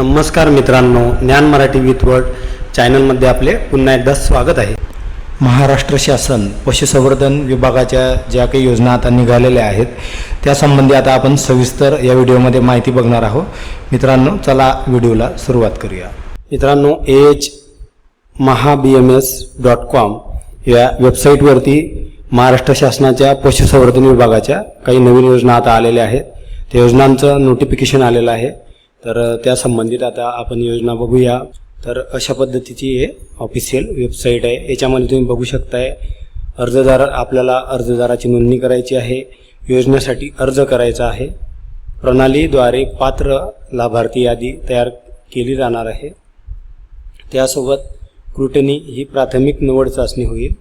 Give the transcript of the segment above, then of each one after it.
नमस्कार मित्रांनो ज्ञान मराठी विथ वर्ड चॅनलमध्ये आपले पुन्हा एकदा स्वागत आहे. महाराष्ट्र शासन पशुसंवर्धन विभागाच्या ज्या काही योजना आता निघालेल्या आहेत त्यासंबंधी आता आपण सविस्तर या व्हिडिओमध्ये माहिती बघणार आहोत. मित्रांनो चला व्हिडिओला सुरुवात करूया. मित्रांनो H Maha B M S dot com या वेबसाईटवरती महाराष्ट्र शासनाच्या पशुसंवर्धन विभागाच्या काही नवीन योजना आता आलेल्या आहेत. त्या योजनांचं नोटिफिकेशन आलेलं आहे. तर त्या संबंधित आता आपण योजना बघूया. तर अशा पद्धतीची हे ऑफिशियल वेबसाईट आहे. याच्यामध्ये तुम्ही बघू शकताय अर्जदार आपल्याला अर्जदाराची नोंदणी करायची आहे. योजनेसाठी अर्ज करायचा आहे. प्रणालीद्वारे पात्र लाभार्थी यादी तयार केली जाणार आहे. त्यासोबत क्रुटनी ही प्राथमिक निवड चाचणी होईल.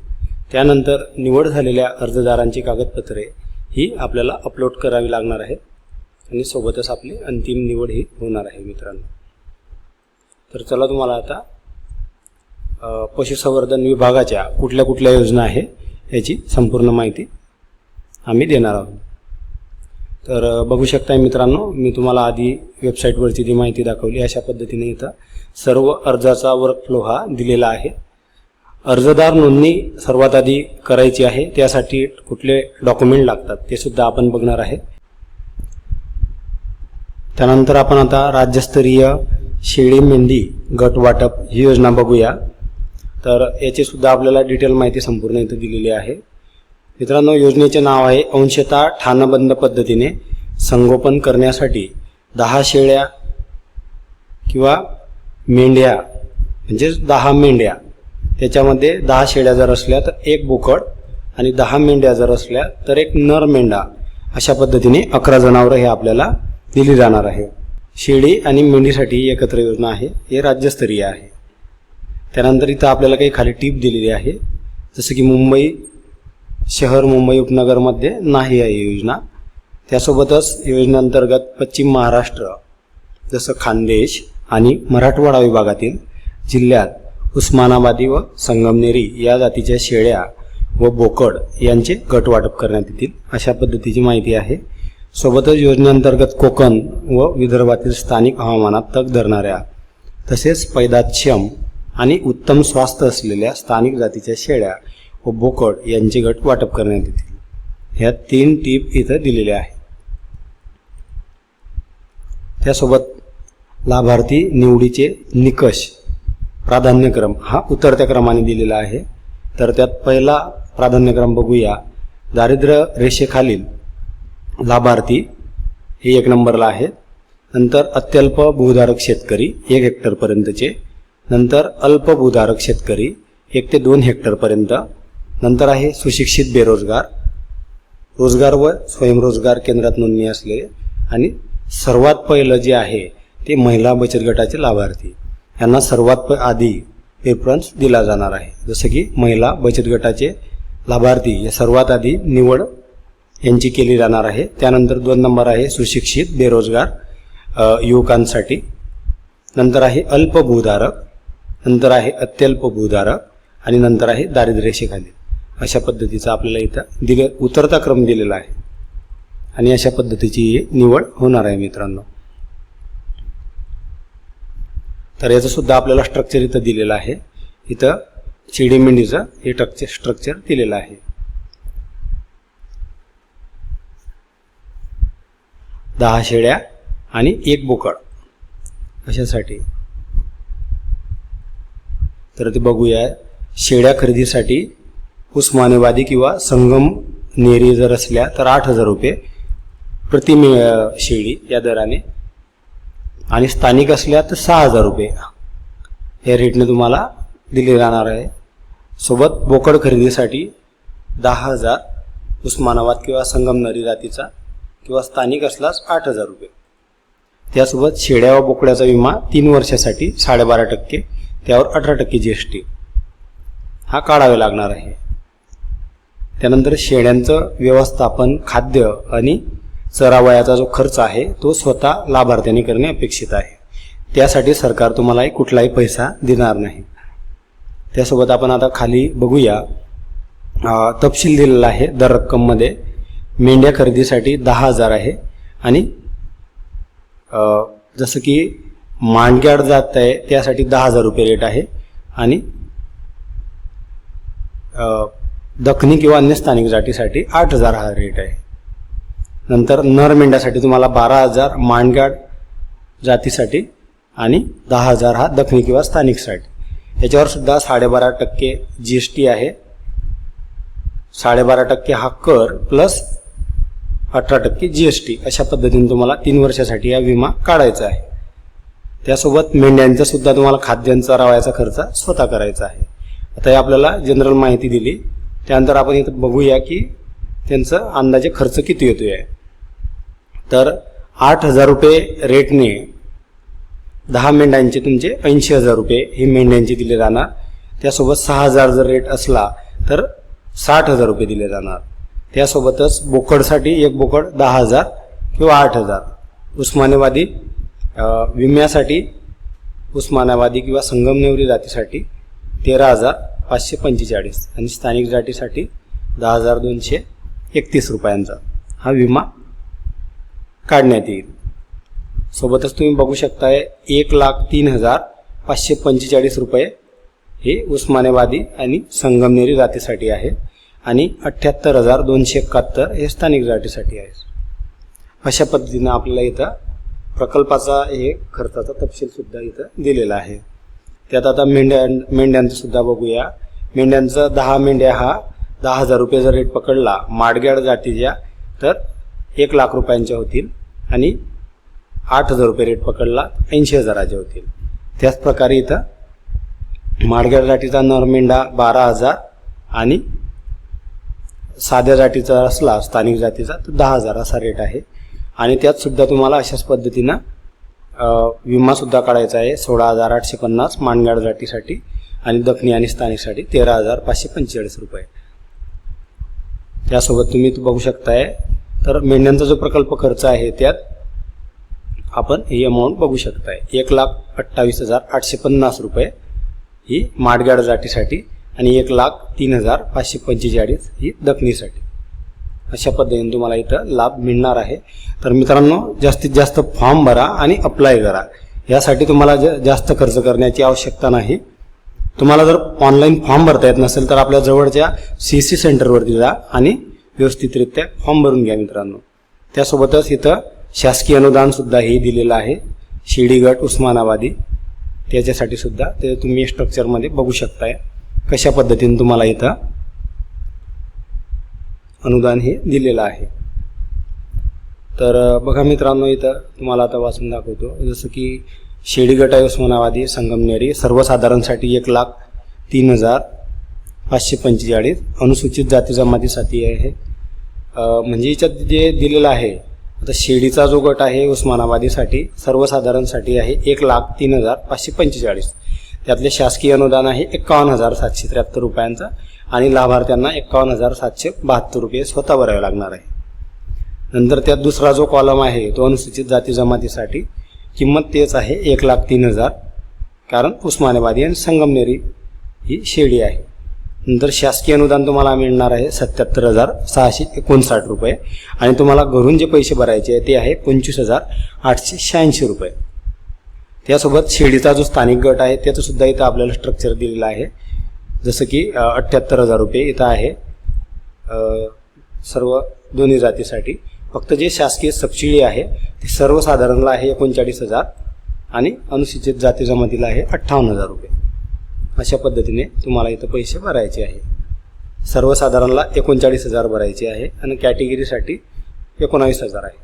त्यानंतर निवड झालेल्या अर्जदारांची कागदपत्रे ही आपल्याला अपलोड करावी लागणार आहेत. आणि सोबतच आपली अंतिम निवड ही होणार आहे मित्रांनो. तर चला तुम्हाला आता पशुसंवर्धन विभागाच्या कुठल्या कुठल्या योजना आहे याची संपूर्ण माहिती आम्ही देणार आहोत. तर बघू शकताय मित्रांनो मी तुम्हाला आधी वेबसाईटवरची ती माहिती दाखवली अशा पद्धतीने इथं सर्व अर्जाचा वर्कफ्लो हा दिलेला आहे. अर्जदार नोंदणी सर्वात आधी करायची आहे त्यासाठी कुठले डॉक्युमेंट लागतात ते सुद्धा आपण बघणार आहे. त्यानंतर आपण आता राज्यस्तरीय शेळी मेंढी गट वाटप ही योजना बघूया. तर याची सुद्धा आपल्याला डिटेल माहिती संपूर्ण इथं दिलेली आहे. मित्रांनो योजनेचे नाव आहे अंशतः ठाणबंद पद्धतीने संगोपन करण्यासाठी दहा शेळ्या किंवा मेंढ्या म्हणजेच दहा मेंढ्या. त्याच्यामध्ये दहा शेळ्या जर असल्या तर एक बोकड आणि दहा मेंढ्या जर असल्या तर एक नर मेंढा. अशा पद्धतीने अकरा जनावरं हे आपल्याला दिली जाणार आहे. शेळी आणि मेंढीसाठी एकत्र योजना आहे. हे राज्यस्तरीय आहे. त्यानंतर इथं आपल्याला काही खाली टीप दिलेली आहे. जसं की मुंबई शहर मुंबई उपनगरमध्ये नाही आहे योजना. त्यासोबतच योजनेअंतर्गत पश्चिम महाराष्ट्र जसं खानदेश आणि मराठवाडा विभागातील जिल्ह्यात उस्मानाबादी व संगमनेरी या जातीच्या शेळ्या व बोकड यांचे गट वाटप करण्यात येतील अशा पद्धतीची माहिती आहे. सोबतच योजनेअंतर्गत कोकण व विदर्भातील स्थानिक हवामानात तग धरणाऱ्या तसेच पैदाक्षम आणि उत्तम स्वास्थ्य असलेल्या स्थानिक जातीच्या शेळ्या व बोकड यांचे गट वाटप करण्यात येतील ह्या तीन टीप इथं दिलेल्या आहेत. त्यासोबत लाभार्थी निवडीचे निकष प्राधान्यक्रम हा उतरत्या क्रमाने दिलेला आहे. तर त्यात पहिला प्राधान्यक्रम बघूया. दारिद्र्य रेषेखालील लाभार्थी हे एक नंबरला आहे नंतर अत्यल्प भूधारक शेतकरी एक हेक्टरपर्यंतचे नंतर अल्प भूधारक शेतकरी एक ते दोन हेक्टरपर्यंत नंतर आहे सुशिक्षित बेरोजगार. रोजगार व स्वयंरोजगार केंद्रात नोंदणी असलेले आणि सर्वात पहिलं जे आहे ते महिला बचत गटाचे लाभार्थी. यांना सर्वात प आधी प्रेफरन्स दिला जाणार आहे. जसं की महिला बचत गटाचे लाभार्थी या सर्वात आधी निवड यांची केली जाणार आहे. त्यानंतर दोन नंबर आहे सुशिक्षित बेरोजगार युवकांसाठी. नंतर आहे अल्प भूधारक नंतर आहे अत्यल्प भूधारक आणि नंतर आहे दारिद्र्यरेषेखाली अशा पद्धतीचा आपल्याला इथं दिले उतरता क्रम दिलेला आहे. आणि अशा पद्धतीची ही निवड होणार आहे मित्रांनो. तर याचं सुद्धा आपल्याला स्ट्रक्चर इथं दिलेलं आहे. इथं शिडी मेंढीचं हे स्ट्रक्चर स्ट्रक्चर दिलेलं आहे. दहा शेळ्या आणि एक बोकड. अशासाठी. तर ते बघूया. शेळ्या खरेदीसाठी उस्मानाबादी किंवा संगम नेरी जर असल्या तर आठ हजार रुपये प्रति शेळी या दराने. आणि स्थानिक असल्या तर सहा हजार रुपये. या रेटने तुम्हाला दिले जाणार आहे. सोबत बोकड खरेदीसाठी दहा हजार उस्मानाबाद किंवा संगमनरी जातीचा किंवा स्थानिक असलास आठ हजार रुपये. त्यासोबत शेळ्या व बोकड्याचा विमा तीन वर्षासाठी साडेबारा टक्के त्यावर अठरा टक्के जी एस टी. हा काढावे लागणार आहे. त्यानंतर शेळ्यांचं व्यवस्थापन खाद्य आणि चरावयाचा जो खर्च आहे तो स्वतः लाभार्थ्याने करणे अपेक्षित आहे. त्यासाठी सरकार तुम्हालाही कुठलाही पैसा देणार नाही. त्यासोबत आपण आता खाली बघूया. तपशील दिलेला आहे दर रक्कममध्ये. मेंढ्या खरेदीसाठी दहा हजार आहे. आणि जसं की मांडग्याड जात आहे त्यासाठी दहा हजार रुपये रेट आहे. आणि दखनी किंवा अन्य स्थानिक जातीसाठी आठ हजार हा रेट आहे. नंतर नर मेंढ्यासाठी तुम्हाला बारा हजार मांडगाड जातीसाठी आणि दहा हजार हा दखनी किंवा स्थानिकसाठी याच्यावर सुद्धा साडेबारा टक्के जी एस टी आहे. साडेबारा टक्के हा कर प्लस अठरा टक्के जी एस टी अशा पद्धतीने तुम्हाला तीन वर्षासाठी हा विमा काढायचा आहे. त्यासोबत मेंढ्यांचा सुद्धा तुम्हाला खाद्यांचा रवायचा खर्च स्वतः करायचा आहे. आता हे आपल्याला जनरल माहिती दिली. त्यानंतर आपण इथं बघूया की त्यांचं अंदाजे खर्च किती येतोय. आहे तर आठ हजार रुपये रेटने दहा मेंढ्यांचे तुमचे ऐंशी हजार रुपये हे मेंढ्यांचे दिले जाणार. त्यासोबत सहा हजार जर रेट असला तर साठ हजार रुपये दिले जाणार. त्यासोबतच बोकडसाठी एक बोकड दहा हजार किंवा आठ हजार. उस्मानाबादी विम्यासाठी उस्मानाबादी किंवा संगमनेवरी जातीसाठी तेरा हजार पाचशे पंचेचाळीस आणि स्थानिक जातीसाठी दहा हजार दोनशे एकतीस रुपयांचा हा विमा काढण्यात येईल. सोबतच तुम्ही बघू शकताय एक लाख तीन हजार पाचशे पंचेचाळीस रुपये हे उस्मानाबादी आणि संगमनेरी जातीसाठी आहे. आणि अठ्ठ्याहत्तर हजार दोनशे एकाहत्तर हे स्थानिक जातीसाठी आहे. अशा पद्धतीनं आपल्याला इथं प्रकल्पाचा हे खर्चाचा तपशीलसुद्धा इथं दिलेला आहे. त्यात आता मेंढ्या मेंढ्यांचंसुद्धा बघूया. मेंढ्यांचं दहा मेंढ्या हा दहा हजार रुपये जर रेट पकडला माडग्याड जातीच्या तर एक लाख रुपयांच्या होतील आणि आठ हजार रुपये रेट पकडला ऐंशी हजाराचे होतील. त्याच प्रकारे इथं माडग्याड जातीचा नर मेंढा बारा हजार आणि साध्या जातीचा असला स्थानिक जातीचा तर दहा हजार असा रेट आहे. आणि त्यात सुद्धा तुम्हाला अशाच पद्धतीनं विमासुद्धा काढायचा आहे. सोळा हजार आठशे पन्नास मानगाड जातीसाठी आणि दखनी आणि स्थानिकसाठी तेरा हजार पाचशे पंचेचाळीस रुपये. त्यासोबत तुम्ही बघू शकताय तर मेंढ्यांचा जो प्रकल्प खर्च आहे त्यात आपण ही अमाऊंट बघू शकताय. एक लाख अठ्ठावीस हजार आठशे पन्नास रुपये ही माडगाड जातीसाठी आणि एक लाख तीन हजार पाचशे पंचेचाळीस ही दखनीसाठी अशा पद्धतीने तुम्हाला इथं लाभ मिळणार आहे. तर मित्रांनो जास्तीत जास्त फॉर्म भरा आणि अप्लाय करा. यासाठी तुम्हाला ज जास्त खर्च करण्याची आवश्यकता नाही. तुम्हाला जर ऑनलाईन फॉर्म भरता येत नसेल तर आपल्या जवळच्या सी सी सेंटरवरती जा आणि व्यवस्थितरित्या फॉर्म भरून घ्या मित्रांनो. त्यासोबतच इथं शासकीय अनुदानसुद्धा हे दिलेलं आहे. शिर्डी गट उस्मानाबादी. त्याच्यासाठी सुद्धा ते तुम्ही स्ट्रक्चरमध्ये बघू शकताय. कशा पद्धतीने तुम्हाला इथं अनुदान हे दिलेलं आहे? तर बघा मित्रांनो इथं तुम्हाला आता वाचून दाखवतो. जसं की शेडी गट आहे उस्मानाबादी संगमनेरी सर्वसाधारणसाठी एक लाख तीन हजार पाचशे पंचेचाळीस अनुसूचित जाती जमातीसाठी आहे. म्हणजे याच्यात जे दिलेलं आहे आता शेडीचा जो गट आहे उस्मानाबादीसाठी सर्वसाधारणसाठी आहे एक लाख तीन हजार पाचशे पंचेचाळीस. त्यातले शासकीय अनुदान आहे एकावन्न हजार सातशे त्र्याहत्तर रुपयांचा आणि लाभार्थ्यांना एकावन्न हजार सातशे बहात्तर रुपये स्वतः भरावे लागणार आहे. नंतर त्यात दुसरा जो कॉलम आहे तो अनुसूचित जाती जमातीसाठी किंमत तेच आहे एक लाख तीन हजार. कारण उस्मानाबादी आणि संगमनेरी ही शेडी आहे. नंतर शासकीय अनुदान तुम्हाला मिळणार आहे सत्याहत्तर हजार सहाशे एकोणसाठ रुपये. आणि तुम्हाला घरून जे पैसे भरायचे आहे ते आहे पंचवीस हजार आठशे शहाऐंशी रुपये. त्यासोबत शेडीचा जो स्थानिक गट आहे त्याचं सुद्धा इथं आपल्याला स्ट्रक्चर दिलेलं आहे. जसं की अठ्ठ्याहत्तर हजार रुपये इथं आहे. सर्व दोन्ही जातीसाठी. फक्त जे शासकीय सबसिडी आहे ते सर्वसाधारणला आहे एकोणचाळीस हजार आणि अनुसूचित जाती जमातीला आहे अठ्ठावन्न हजार रुपये. अशा पद्धतीने तुम्हाला इथं पैसे भरायचे आहे. सर्वसाधारणला एकोणचाळीस हजार भरायचे आहे आणि कॅटेगरीसाठी एकोणावीस हजार आहे.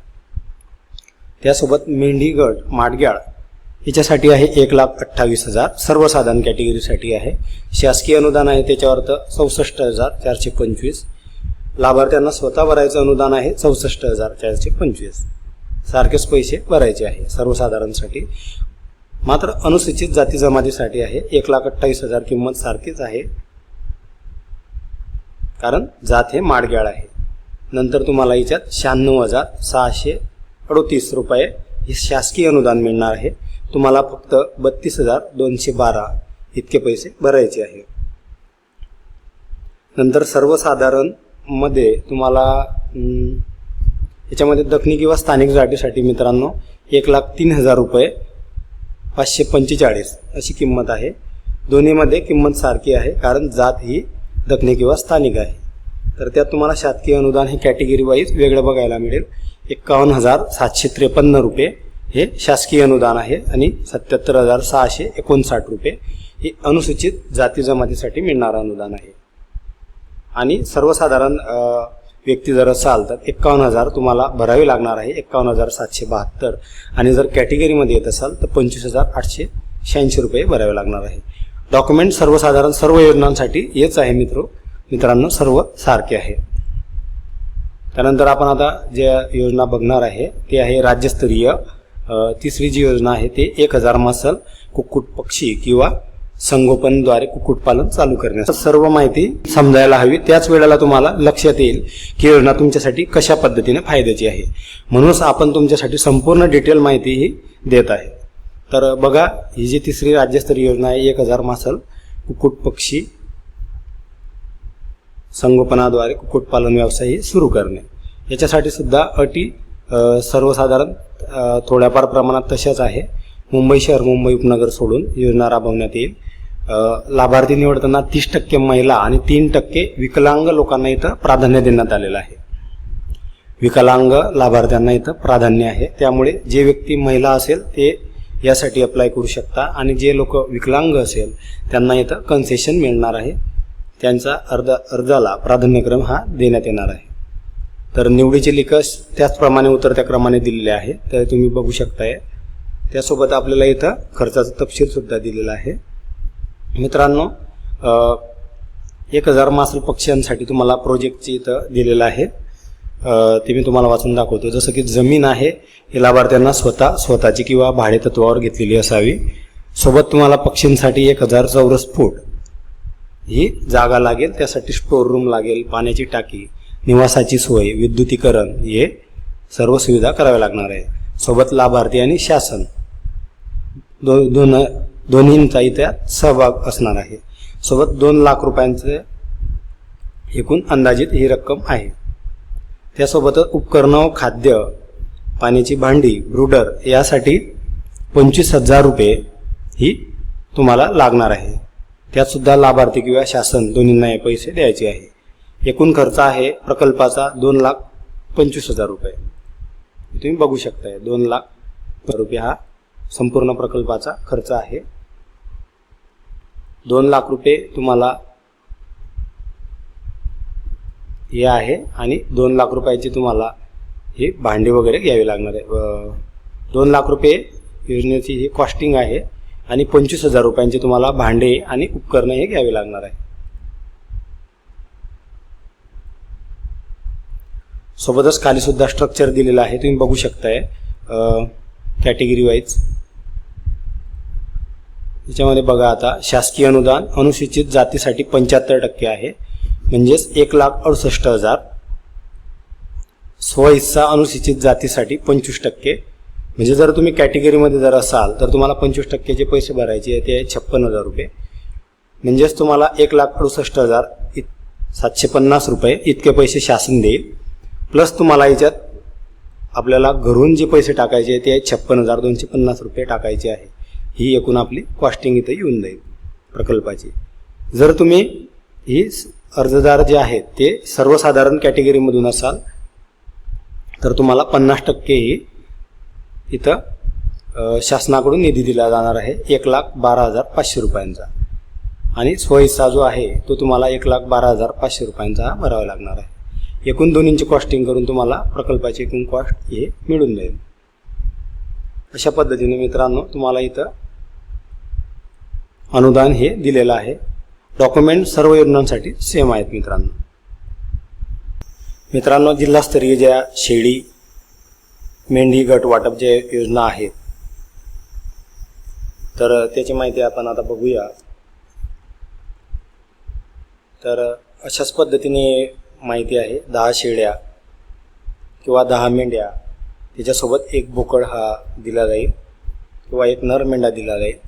त्यासोबत मेंढी गट माडग्याळ याच्यासाठी आहे एक लाख अठ्ठावीस हजार. सर्वसाधारण कॅटेगरीसाठी आहे. शासकीय अनुदान आहे त्याच्यावर तर चौसष्ट हजार चारशे पंचवीस. लाभार्थ्यांना स्वतः भरायचं अनुदान आहे चौसष्ट हजार चारशे पंचवीस. सारखेच पैसे भरायचे आहे सर्वसाधारणसाठी. मात्र अनुसूचित जाती जमातीसाठी आहे एक लाख अठ्ठावीस हजार किंमत सारखीच आहे. कारण जात हे माडग्याळ आहे. नंतर तुम्हाला याच्यात शहाण्णव हजार सहाशे अडोतीस रुपये हे शासकीय अनुदान मिळणार आहे. तुम्हाला फक्त बत्तीस हजार दोनशे बारा इतके पैसे भरायचे आहे. नंतर सर्वसाधारणमध्ये तुम्हाला याच्यामध्ये दखनी किंवा स्थानिक जातीसाठी मित्रांनो एक लाख तीन हजार रुपये पाचशे पंचेचाळीस अशी किंमत आहे. दोन्हीमध्ये किंमत सारखी आहे कारण जात ही दखनी किंवा स्थानिक आहे. तर त्यात तुम्हाला शासकीय अनुदान हे कॅटेगरी वाईज वेगळं बघायला मिळेल. एक्कावन्न हजार सातशे त्रेपन्न रुपये हे शासकीय अनुदान आहे आणि सत्याहत्तर हजार सहाशे एकोणसाठ रुपये हे अनुसूचित जाती जमातीसाठी मिळणारं अनुदान आहे. आणि सर्वसाधारण व्यक्ती जर असाल तर एक्कावन्न हजार तुम्हाला भरावे लागणार आहे एक्कावन्न हजार सातशे बहात्तर. आणि जर कॅटेगरीमध्ये येत असाल तर पंचवीस हजार आठशे शहाऐंशी रुपये भरावे लागणार आहे. डॉक्युमेंट सर्वसाधारण सर्व योजनांसाठी हेच आहे मित्र मित्रांनो सर्व सारखे आहे. त्यानंतर आपण आता ज्या योजना बघणार आहे ते आहे राज्यस्तरीय तिसरी जी योजना आहे ते एक हजार मासल कुक्कुट पक्षी किंवा संगोपनद्वारे कुक्कुटपालन चालू करण्यास. सर्व माहिती समजायला हवी. त्याच वेळेला तुम्हाला लक्षात येईल की योजना तुमच्यासाठी कशा पद्धतीने फायद्याची आहे. म्हणूनच आपण तुमच्यासाठी संपूर्ण डिटेल माहितीही देत आहे. तर बघा ही जी तिसरी राज्यस्तरीय योजना आहे एक हजार मासल कुक्कुट पक्षी संगोपनाद्वारे कुक्कुटपालन व्यवसाय ही सुरू करणे. याच्यासाठी सुद्धा अटी सर्वसाधारण थोड्याफार प्रमाणात तशाच आहे. मुंबई शहर मुंबई उपनगर सोडून योजना राबवण्यात येईल. लाभार्थी निवडताना तीस टक्के महिला आणि तीन टक्के विकलांग लोकांना इथं प्राधान्य देण्यात आलेलं आहे. विकलांग लाभार्थ्यांना इथं प्राधान्य आहे. त्यामुळे जे व्यक्ती महिला असेल ते यासाठी अप्लाय करू शकता आणि जे लोक विकलांग असेल त्यांना इथं कन्सेशन मिळणार आहे. त्यांचा अर्ज अर्जाला प्राधान्यक्रम हा देण्यात येणार आहे. तर निवडीचे निकष त्याचप्रमाणे उतरत्या क्रमाने दिलेले आहे. तर तुम्ही बघू शकताय. त्यासोबत आपल्याला इथं खर्चाचा तपशील सुद्धा दिलेला आहे. मित्रांनो एक हजार मासल पक्ष्यांसाठी तुम्हाला प्रोजेक्टची इथं दिलेलं आहे. ते मी तुम्हाला वाचून दाखवतो. जसं की जमीन आहे ही लाभार्थ्यांना स्वतः स्वतःची किंवा भाडे तत्वावर घेतलेली असावी. सोबत तुम्हाला पक्षींसाठी एक हजार चौरस फूट ही जागा लागेल. त्यासाठी स्टोर रूम लागेल पाण्याची टाकी निवासाची सोय विद्युतीकरण हे सर्व सुविधा कराव्या लागणार आहे. सोबत लाभार्थी आणि शासन दो दोन दोन्हींचा इथे सहभाग असणार आहे. सोबत दोन लाख रुपयांचे एकूण अंदाजित ही रक्कम आहे. त्यासोबतच उपकरणं व खाद्य पाण्याची भांडी ब्रुडर यासाठी पंचवीस हजार रुपये ही तुम्हाला लागणार आहे. त्यातसुद्धा लाभार्थी किंवा शासन दोन्हींना हे पैसे द्यायचे आहे. एकूण खर्च आहे प्रकल्पाचा दोन लाख पंचवीस हजार रुपये. तुम्ही बघू शकताय दोन लाख रुपये हा संपूर्ण प्रकल्पाचा खर्च आहे. दोन लाख रुपये तुम्हाला हे आहे आणि दोन लाख रुपयाची तुम्हाला हे भांडी वगैरे घ्यावी लागणार आहे. दोन लाख रुपये योजनेची ही कॉस्टिंग आहे आणि पंचवीस हजार रुपयांची तुम्हाला भांडे आणि उपकरणं हे घ्यावी लागणार आहे. सोबतच खाली सुद्धा स्ट्रक्चर दिलेलं आहे. तुम्ही बघू शकताय. कॅटेगरी वाईज याच्यामध्ये बघा आता शासकीय अनुदान अनुसूचित जातीसाठी पंच्याहत्तर टक्के आहे. म्हणजेच एक लाख अडुसष्ट हजार. स्वहिस्सा अनुसूचित जातीसाठी पंचवीस टक्के. म्हणजे जर तुम्ही कॅटेगरीमध्ये जर असाल तर तुम्हाला पंचवीस टक्केचे पैसे भरायचे आहे ते छप्पन हजार रुपये. म्हणजेच तुम्हाला एक लाख अडुसष्ट हजार इत सातशे पन्नास रुपये इतके पैसे शासन देईल. प्लस तुम्हाला याच्यात आपल्याला घरून जे पैसे टाकायचे ते छप्पन हजार दोनशे पन्नास रुपये टाकायचे आहे. ही एकूण आपली कॉस्टिंग इथं येऊन जाईल प्रकल्पाची. जर तुम्ही ही अर्जदार जे आहेत ते सर्वसाधारण कॅटेगरीमधून असाल तर तुम्हाला पन्नास टक्के ही इथं शासनाकडून निधी दिला जाणार आहे. एक लाख बारा हजार पाचशे रुपयांचा. आणि स्वहिस्सा जो आहे तो तुम्हाला एक लाख बारा हजार पाचशे रुपयांचा भरावा लागणार आहे. एकूण दोन्हींची कॉस्टिंग करून तुम्हाला प्रकल्पाची एकूण कॉस्ट हे मिळून जाईल अशा पद्धतीने मित्रांनो तुम्हाला इथं अनुदान हे दिलेलं आहे. डॉक्युमेंट सर्व योजनांसाठी सेम आहेत मित्रांनो. मित्रांनो जिल्हास्तरीय ज्या शेळी मेंढी गट वाटप जे योजना आहेत तर त्याची माहिती आपण आता बघूया. तर अशाच पद्धतीने माहिती आहे. दहा शेळ्या किंवा दहा मेंढ्या त्याच्यासोबत एक बोकड हा दिला जाईल किंवा एक नर मेंढा दिला जाईल.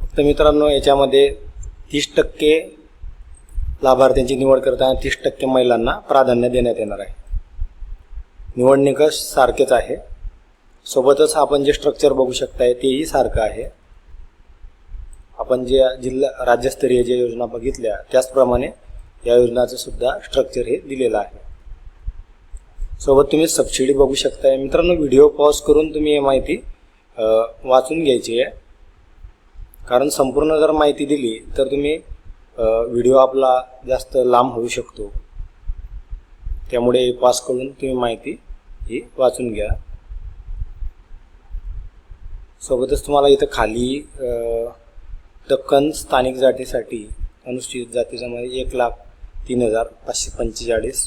फक्त मित्रांनो याच्यामध्ये तीस टक्के लाभार्थ्यांची निवड करताना तीस टक्के महिलांना प्राधान्य देण्यात येणार आहे. निवड निकष सारखेच आहे. सोबतच आपण जे स्ट्रक्चर बघू शकताय तेही सारखं आहे. आपण जे जिल्हा राज्यस्तरीय ज्या योजना बघितल्या त्याचप्रमाणे या योजनाचं सुद्धा स्ट्रक्चर हे दिलेलं आहे. सोबत तुम्ही सबसिडी बघू शकताय. मित्रांनो व्हिडिओ पॉज करून तुम्ही ही माहिती वाचून घ्यायची आहे. कारण संपूर्ण जर माहिती दिली तर तुम्ही व्हिडिओ आपला जास्त लांब होऊ शकतो. त्यामुळे पास करून तुम्ही माहिती ही वाचून घ्या. सोबतच तुम्हाला इथं खाली दक्कन स्थानिक जातीसाठी अनुसूचित जातीच्या मध्ये म्हणजे एक लाख तीन हजार पाचशे पंचेचाळीस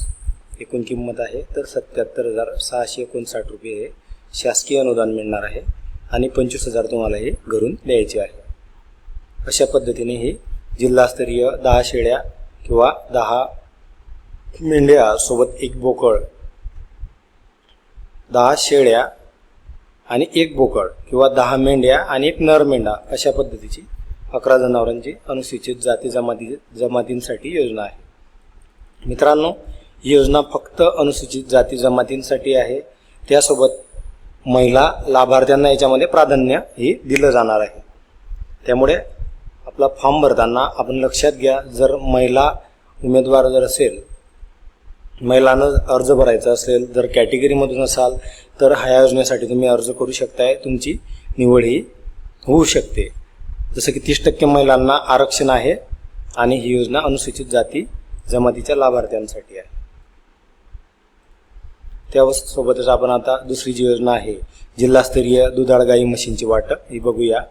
एकूण किंमत आहे. तर सत्याहत्तर हजार सहाशे एकोणसाठ रुपये हे शासकीय अनुदान मिळणार आहे आणि पंचवीस हजार तुम्हाला हे घरून द्यायचे आहे. अशा पद्धतीने ही जिल्हास्तरीय दहा शेळ्या किंवा दहा मेंढ्या सोबत एक बोकळ दहा शेळ्या आणि एक बोकड किंवा दहा मेंढ्या आणि एक नर मेंढा अशा पद्धतीची अकरा जनावरांची अनुसूचित जाती जमाती जमातींसाठी योजना आहे. मित्रांनो ही योजना फक्त अनुसूचित जाती जमातींसाठी आहे. त्यासोबत महिला लाभार्थ्यांना याच्यामध्ये प्राधान्य ही दिलं जाणार आहे. त्यामुळे आपला फॉर्म भरताना आपण लक्षात घ्या जर महिला उमेदवार जर असेल महिलांना अर्ज भरायचा असेल जर कॅटेगरीमधून असाल तर ह्या योजनेसाठी तुम्ही अर्ज करू शकताय. तुमची निवड ही होऊ शकते. जसं की तीस टक्के महिलांना आरक्षण आहे आणि ही योजना अनुसूचित जाती जमातीच्या लाभार्थ्यांसाठी आहे. त्यासोबतच आपण आता दुसरी जी योजना आहे जिल्हास्तरीय दुधाळ गाई म्हशींची वाटप ही बघूया.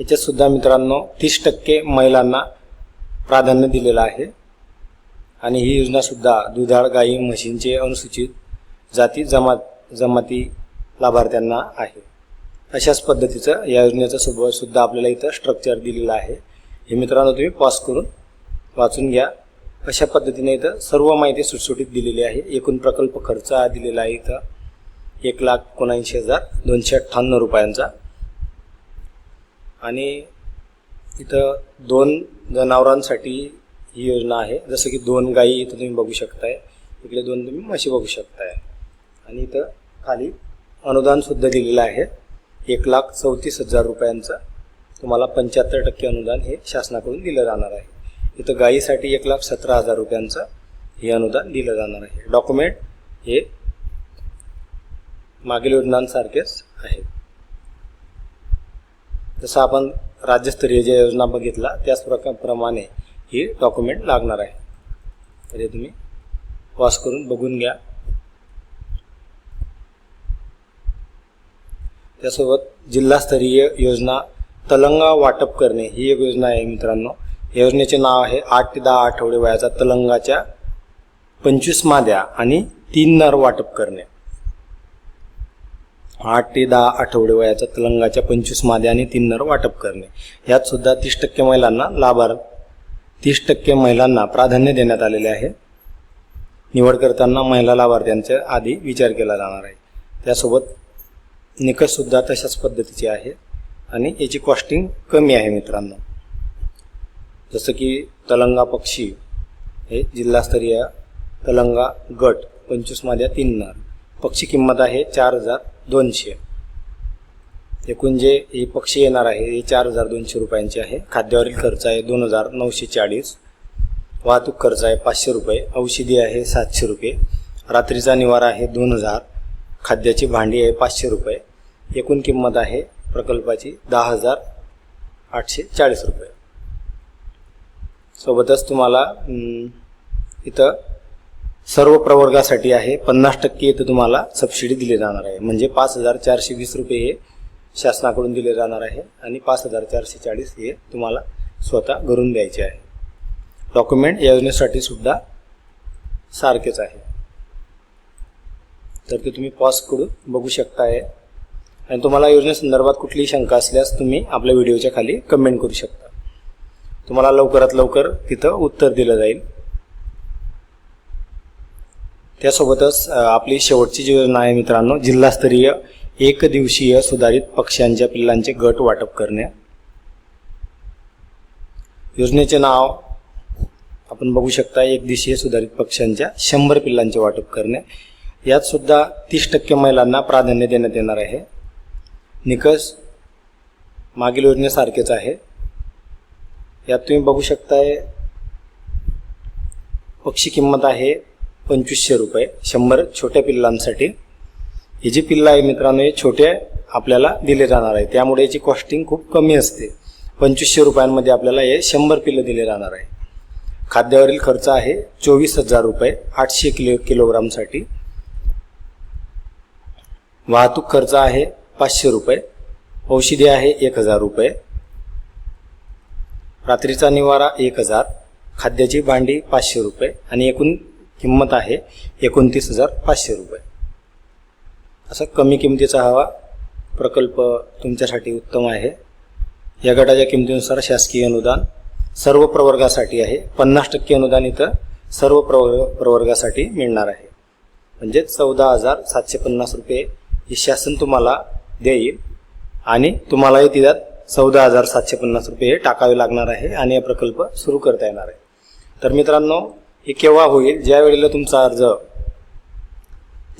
याच्यातसुद्धा मित्रांनो तीस टक्के महिलांना प्राधान्य दिलेलं आहे. आणि ही योजनासुद्धा दुधाळ गाई म्हशींचे अनुसूचित जाती जमात जमाती लाभार्थ्यांना आहे. अशाच पद्धतीचं या योजनेचं सोबत सुद्धा आपल्याला इथं स्ट्रक्चर दिलेलं आहे. हे मित्रांनो तुम्ही पॉज करून वाचून घ्या. अशा पद्धतीने इथं सर्व माहिती सुटसुटीत दिलेली आहे. एकूण प्रकल्प खर्च दिलेला आहे इथं एक लाख एकोणऐंशी हजार दोनशे अठ्ठ्याण्णव रुपयांचा. आणि इथं दोन जनावरांसाठी ही योजना आहे. जसं की दोन गायी इथं तुम्ही बघू शकताय. इकडे दोन तुम्ही म्हशी बघू शकताय. आणि इथं खाली अनुदानसुद्धा दिलेलं आहे. एक लाख चौतीस हजार रुपयांचं तुम्हाला पंच्याहत्तर टक्के अनुदान हे शासनाकडून दिलं जाणार आहे. इथं गायीसाठी एक लाख सतरा हजार रुपयांचं हे अनुदान दिलं जाणार आहे. डॉक्युमेंट हे मागील योजनांसारखेच आहेत जसं आपण राज्यस्तरीय ज्या योजना बघितला त्याच प्रमाणे ही डॉक्युमेंट लागणार आहे. तर हे तुम्ही पॉज करून बघून घ्या. त्यासोबत जिल्हास्तरीय योजना तलंगा वाटप करणे ही एक योजना आहे मित्रांनो. योजनेचे नाव आहे आठ ते दहा आठवडे वयाचा तलंगाच्या पंचवीस माद्या आणि तीन नर वाटप करणे. आठ ते दहा आठवडे वयाचा तलंगाच्या पंचवीस माद्या आणि तीन नर वाटप करणे. यात सुद्धा तीस टक्के महिलांना लाभार तीस टक्के महिलांना प्राधान्य देण्यात आलेले आहे. निवड करताना महिला लाभार्थ्यांचा आधी विचार केला जाणार आहे. त्यासोबत निकषसुद्धा तशाच पद्धतीचे आहे आणि याची कॉस्टिंग कमी आहे मित्रांनो. जसं की तलंगा पक्षी हे जिल्हास्तरीय तलंगा गट पंचवीस माद्या तीन नर पक्षी किंमत आहे चार हजार दोनशे. एकूण जे हे पक्षी येणार आहे हे चार हजार दोनशे रुपयांचे आहे. खाद्यावरील खर्च आहे दोन हजार नऊशे चाळीस. वाहतूक खर्च आहे पाचशे रुपये. औषधी आहे सातशे रुपये. रात्रीचा निवारा आहे दोन हजार. खाद्याची भांडी आहे पाचशे रुपये. एकूण किंमत आहे प्रकल्पाची दहा हजार आठशे चाळीस रुपये. सोबतच तुम्हाला इथं सर्व प्रवर्गासाठी आहे. पन्नास टक्के इथं तुम्हाला सबसिडी दिली जाणार आहे. म्हणजे पाच हजार चारशे वीस रुपये हे शासनाकडून दिले जाणार आहे आणि पाच हजार चारशे चाळीस हे तुम्हाला स्वतः घरून द्यायचे आहे. डॉक्युमेंट या योजनेसाठी सुद्धा सारखेच आहे. तर ते तुम्ही पॉज करून बघू शकताय. आणि तुम्हाला योजनेसंदर्भात कुठलीही शंका असल्यास तुम्ही आपल्या व्हिडिओच्या खाली कमेंट करू शकता. तुम्हाला लवकरात लवकर तिथं उत्तर दिलं जाईल. त्यासोबतच आपली शेवटची जी योजना आहे मित्रांनो जिल्हास्तरीय एक दिवसीय सुधारित पक्ष्यांच्या पिल्लांचे गट वाटप करणे. योजनेचे नाव आपण बघू शकता एक दिवसीय सुधारित पक्ष्यांच्या शंभर पिल्लांचे वाटप करणे. यात सुद्धा तीस टक्के महिलांना प्राधान्य देण्यात येणार आहे. निकष मागील योजनेसारखेच आहे. यात तुम्ही बघू शकताय पक्षी किंमत आहे पंचवीसशे रुपये शंभर छोट्या पिल्लांसाठी. ही जी पिल्लं आहे मित्रांनो हे छोटे आपल्याला दिले जाणार आहे. त्यामुळे याची कॉस्टिंग खूप कमी असते. पंचवीसशे रुपयांमध्ये आपल्याला हे शंभर पिल्लं दिले जाणार आहे. खाद्यावरील खर्च आहे चोवीस हजार रुपये आठशे किलो किलोग्रामसाठी. वाहतूक खर्च आहे पाचशे रुपये औषधी आहे एक हजार रुपये. रात्रीचा निवारा एक हजार खाद्याची भांडी पाचशे रुपये आणि एकूण किंमत आहे एकोणतीस हजार पाचशे रुपये. असा कमी किमतीचा हवा प्रकल्प तुमच्यासाठी उत्तम आहे. या गटाच्या किमतीनुसार शासकीय अनुदान सर्व प्रवर्गासाठी आहे. पन्नास टक्के अनुदान इथं सर्व प्रवर्ग प्रवर्गासाठी मिळणार आहे. म्हणजे चौदा हजार सातशे पन्नास रुपये हे शासन तुम्हाला देईल आणि तुम्हालाही त्यात चौदा हजार सातशे पन्नास रुपये हे टाकावे लागणार आहे आणि हा प्रकल्प सुरू करता येणार आहे. तर मित्रांनो हे केव्हा होईल? ज्या वेळेला तुमचा अर्ज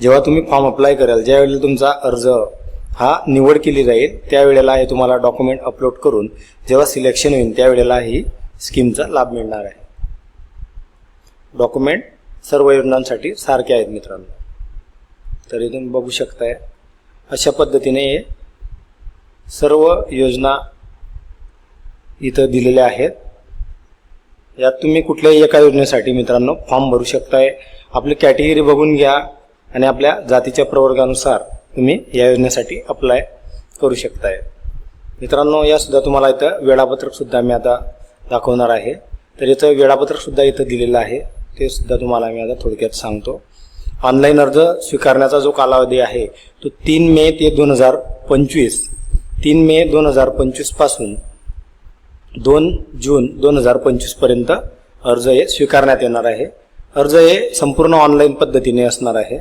जेव्हा तुम्ही फॉर्म अप्लाय कराल ज्या वेळेला तुमचा अर्ज हा निवड केली जाईल त्यावेळेला हे तुम्हाला डॉक्युमेंट अपलोड करून जेव्हा सिलेक्शन होईल त्यावेळेला ही स्कीमचा लाभ मिळणार आहे. डॉक्युमेंट सर्व योजनांसाठी सारखे आहेत मित्रांनो. तरी तुम्ही बघू शकताय अशा पद्धतीने हे सर्व योजना इथं दिलेल्या आहेत. यात तुम्ही कुठल्याही एका योजनेसाठी मित्रांनो फॉर्म भरू शकताय. आपली कॅटेगरी बघून घ्या आणि आपल्या जातीच्या प्रवर्गानुसार तुम्ही या योजनेसाठी अप्लाय करू शकताय. मित्रांनो यासुद्धा तुम्हाला इथं वेळापत्रकसुद्धा मी आता दाखवणार आहे. तर याचं वेळापत्रकसुद्धा इथं दिलेलं आहे. ते सुद्धा तुम्हाला मी आता थोडक्यात सांगतो. ऑनलाईन अर्ज स्वीकारण्याचा जो कालावधी आहे तो तीन मे ते दोन हजार पंचवीस तीन मे दोन हजार पंचवीसपासून दोन जून दोन हजार पंचवीसपर्यंत अर्ज हे स्वीकारण्यात येणार आहे. अर्ज हे संपूर्ण ऑनलाईन पद्धतीने असणार आहे.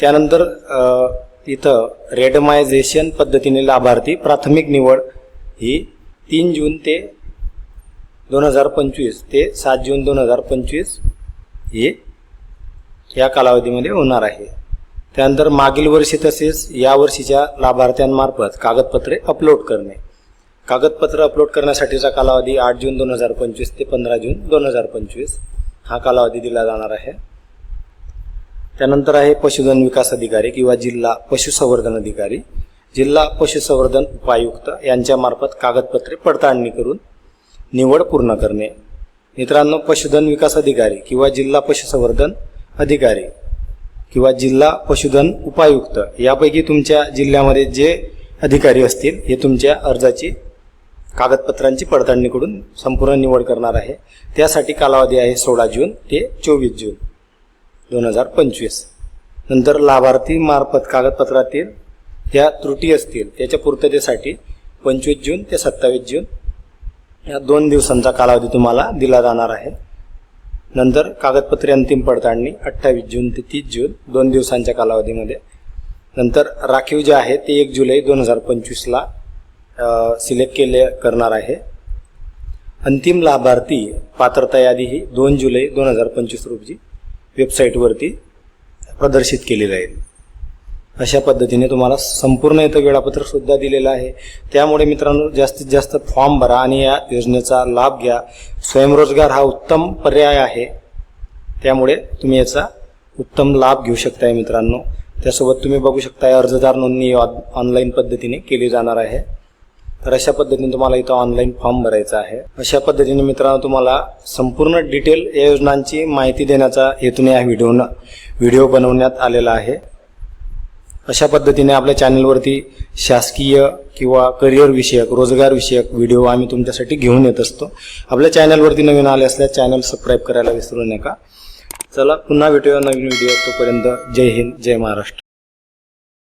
त्यानंतर इथं रेडमायझेशन पद्धतीने लाभार्थी प्राथमिक निवड ही तीन जून ते दोन हजार पंचवीस ते सात जून दोन हजार पंचवीस ही या कालावधीमध्ये होणार आहे. त्यानंतर मागील वर्षी तसेच या वर्षीच्या लाभार्थ्यांमार्फत कागदपत्रे अपलोड करणे. कागदपत्र अपलोड करण्यासाठीचा कालावधी आठ जून दोन हजार पंचवीस ते पंधरा जून दोन हजार पंचवीस हा कालावधी दिला जाणार आहे. त्यानंतर आहे पशुधन विकास अधिकारी किंवा जिल्हा पशुसंवर्धन अधिकारी. जिल्हा पशुसंवर्धन उपायुक्त यांच्यामार्फत कागदपत्रे पडताळणी करून निवड पूर्ण करणे. मित्रांनो पशुधन विकास अधिकारी किंवा जिल्हा पशुसंवर्धन अधिकारी किंवा जिल्हा पशुधन उपायुक्त यापैकी तुमच्या जिल्ह्यामध्ये जे अधिकारी असतील हे तुमच्या अर्जाची कागदपत्रांची पडताळणी करून संपूर्ण निवड करणार आहे. त्यासाठी कालावधी आहे सोळा जून ते चोवीस जून दोन हजार पंचवीस. नंतर लाभार्थी मार्फत कागदपत्रातील ज्या त्रुटी असतील त्याच्या पूर्ततेसाठी पंचवीस जून ते सत्तावीस जून या दोन दिवसांचा कालावधी तुम्हाला दिला जाणार आहे. नंतर कागदपत्रे अंतिम पडताळणी अठ्ठावीस जून ते तीस जून दोन दिवसांच्या कालावधीमध्ये. नंतर राखीव जे आहे ते एक जुलै दोन हजार पंचवीसला सिलेक्ट केले करणार आहे. अंतिम लाभार्थी पात्रता यादी ही दोन जुलै दोन हजार पंचवीस रोजी वेबसाईटवरती प्रदर्शित केली जाईल. अशा पद्धतीने तुम्हाला संपूर्ण इथं वेळापत्रक सुद्धा दिलेलं आहे. त्यामुळे मित्रांनो जास्तीत जास्त फॉर्म भरा आणि या योजनेचा लाभ घ्या. स्वयंरोजगार हा उत्तम पर्याय आहे. त्यामुळे तुम्ही याचा उत्तम लाभ घेऊ शकताय मित्रांनो. त्यासोबत तुम्ही बघू शकताय अर्जदार नोंदणी ऑनलाईन पद्धतीने केली जाणार आहे. तर अशा पद्धतीने तुम्हाला इथं ऑनलाईन फॉर्म भरायचा आहे. अशा पद्धतीने मित्रांनो तुम्हाला संपूर्ण डिटेल या योजनांची माहिती देण्याचा हेतूने या व्हिडिओनं व्हिडिओ बनवण्यात आलेला आहे. अशा पद्धतीने आपल्या चॅनलवरती शासकीय किंवा करिअर विषयक रोजगार विषयक व्हिडिओ आम्ही तुमच्यासाठी घेऊन येत असतो. आपल्या चॅनलवरती नवीन आले असल्यास चॅनल सबस्क्राईब करायला विसरू नका. चला पुन्हा भेटूया नवीन व्हिडिओ तोपर्यंत जय हिंद जय महाराष्ट्र.